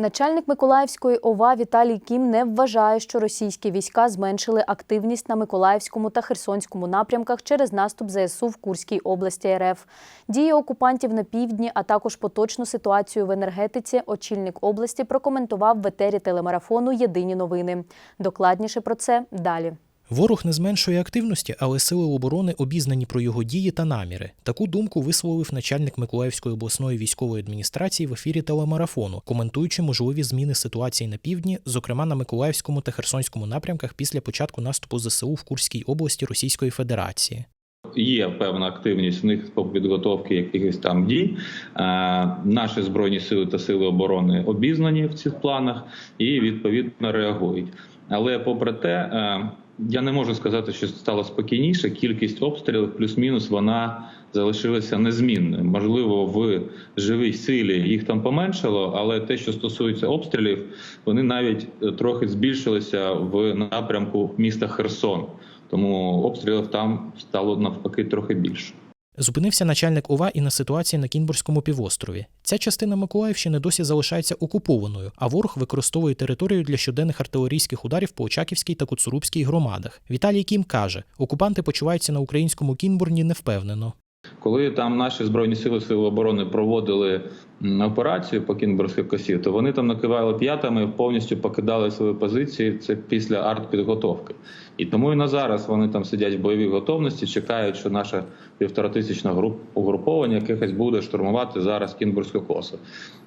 Начальник Миколаївської ОВА Віталій Кім не вважає, що російські війська зменшили активність на Миколаївському та Херсонському напрямках через наступ ЗСУ в Курській області РФ. Дії окупантів на півдні, а також поточну ситуацію в енергетиці, очільник області прокоментував в етері телемарафону Єдині новини. Докладніше про це далі. Ворог не зменшує активності, але сили оборони обізнані про його дії та наміри. Таку думку висловив начальник Миколаївської обласної військової адміністрації в ефірі телемарафону, коментуючи можливі зміни ситуації на півдні, зокрема на Миколаївському та Херсонському напрямках після початку наступу ЗСУ в Курській області Російської Федерації. Є певна активність в них по підготовці якихось там дій. Е, Наші збройні сили та сили оборони обізнані в цих планах і відповідно реагують. Але попри те, е, я не можу сказати, що стало спокійніше. Кількість обстрілів плюс-мінус вона залишилася незмінною. Можливо, в живій силі їх там поменшало, але те, що стосується обстрілів, вони навіть е, трохи збільшилися в напрямку міста Херсон. Тому обстрілів там стало навпаки трохи більше. Зупинився начальник ОВА і на ситуації на Кінбурзькому півострові. Ця частина Миколаївщини досі залишається окупованою, а ворог використовує територію для щоденних артилерійських ударів по Очаківській та Куцурубській громадах. Віталій Кім каже, окупанти почуваються на українському Кінбурні невпевнено. Коли там наші збройні сили сили оборони проводили операцію по Кінбурзькій косі, то вони там накивали п'ятами, повністю покидали свої позиції. Це після артпідготовки. І тому і на зараз вони там сидять в бойовій готовності, чекають, що наша півторатисячна груп угруповання якихось буде штурмувати зараз Кінбурзьку косу.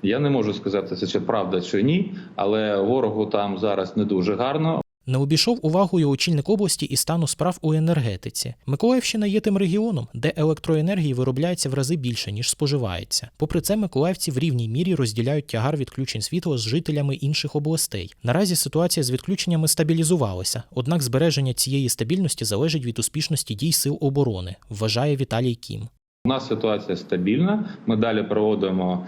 Я не можу сказати, це чи правда чи ні, але ворогу там зараз не дуже гарно. Не обійшов увагою очільник області і стану справ у енергетиці. Миколаївщина є тим регіоном, де електроенергії виробляється в рази більше, ніж споживається. Попри це, миколаївці в рівній мірі розділяють тягар відключень світла з жителями інших областей. Наразі ситуація з відключеннями стабілізувалася, однак збереження цієї стабільності залежить від успішності дій сил оборони, вважає Віталій Кім. У нас ситуація стабільна. Ми далі проводимо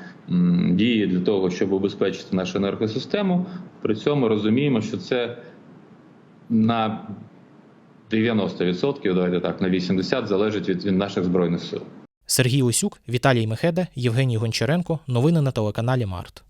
дії для того, щоб убезпечити нашу енергосистему. При цьому розуміємо, що це на 90%, давайте так, на 80% залежить від, від наших збройних сил. Сергій Усюк, Віталій Мехеда, Євгеній Гончаренко. Новини на телеканалі Март.